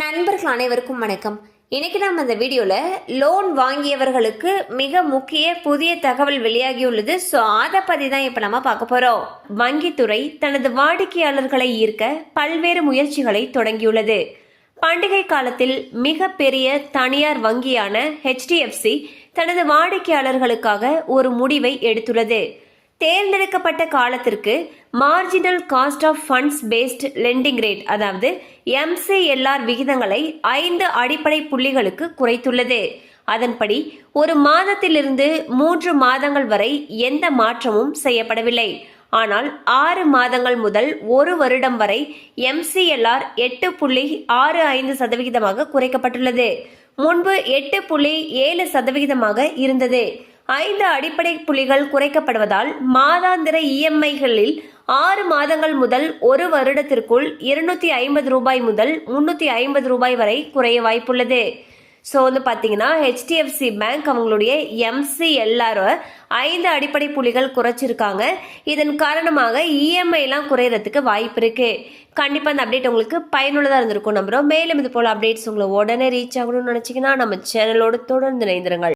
நண்பர்கள் அனைவருக்கும் வணக்கம். இன்னைக்கு நாம் இந்த வீடியோவில் லோன் வாங்கியவர்களுக்கு மிக முக்கிய புதிய தகவல் வெளியாகியுள்ளது ஸோ அதை பற்றி தான் இப்போ நம்ம பார்க்க போகிறோம் வங்கித்துறை தனது வாடிக்கையாளர்களை ஈர்க்க பல்வேறு முயற்சிகளை தொடங்கியுள்ளது. பண்டிகை காலத்தில் மிக பெரிய தனியார் வங்கியான ஹெச்டிஎஃப்சி தனது வாடிக்கையாளர்களுக்காக ஒரு முடிவை எடுத்துள்ளது. தேர்ந்தெடுக்கப்பட்ட காலத்திற்கு marginal cost of funds based lending rate அதாவது எம்சிஎல்ஆர் விகிதங்களை ஐந்து அடிப்படை புள்ளிகளுக்கு குறைத்துள்ளது. அதன்படி ஒரு மாதத்திலிருந்து மூன்று மாதங்கள் வரை எந்த மாற்றமும் செய்யப்படவில்லை. ஆனால் ஆறு மாதங்கள் முதல் ஒரு வருடம் வரை எம்சிஎல்ஆர் எட்டு புள்ளி ஆறு ஐந்து சதவிகிதமாக குறைக்கப்பட்டுள்ளது. முன்பு எட்டு புள்ளி ஏழு சதவிகிதமாக இருந்தது. ஐந்து அடிப்படை புள்ளிகள் குறைக்கப்படுவதால் மாதாந்திர இஎம்ஐகளில் ஆறு மாதங்கள் முதல் ஒரு வருடத்திற்குள் இருநூத்தி ஐம்பது ரூபாய் முதல் முன்னூத்தி ஐம்பது ரூபாய் வரை குறைய வாய்ப்புள்ளது. ஸோ வந்து பார்த்தீங்கன்னா ஹெச்டிஎஃப்சி பேங்க் அவங்களுடைய எம்சிஎல்ஆர் ஐந்து அடிப்படை புள்ளிகள் குறைச்சிருக்காங்க. இதன் காரணமாக இஎம்ஐலாம் குறையறதுக்கு வாய்ப்பு இருக்கு. கண்டிப்பாக அந்த அப்டேட் உங்களுக்கு பயனுள்ளதாக இருந்திருக்கும் நம்புகிறோம் மேலும் இது போல் அப்டேட்ஸ் உங்களை உடனே ரீச் ஆகணும்னு நினச்சிங்கன்னா நம்ம சேனலோடு தொடர்ந்து இணைந்திருங்கள்.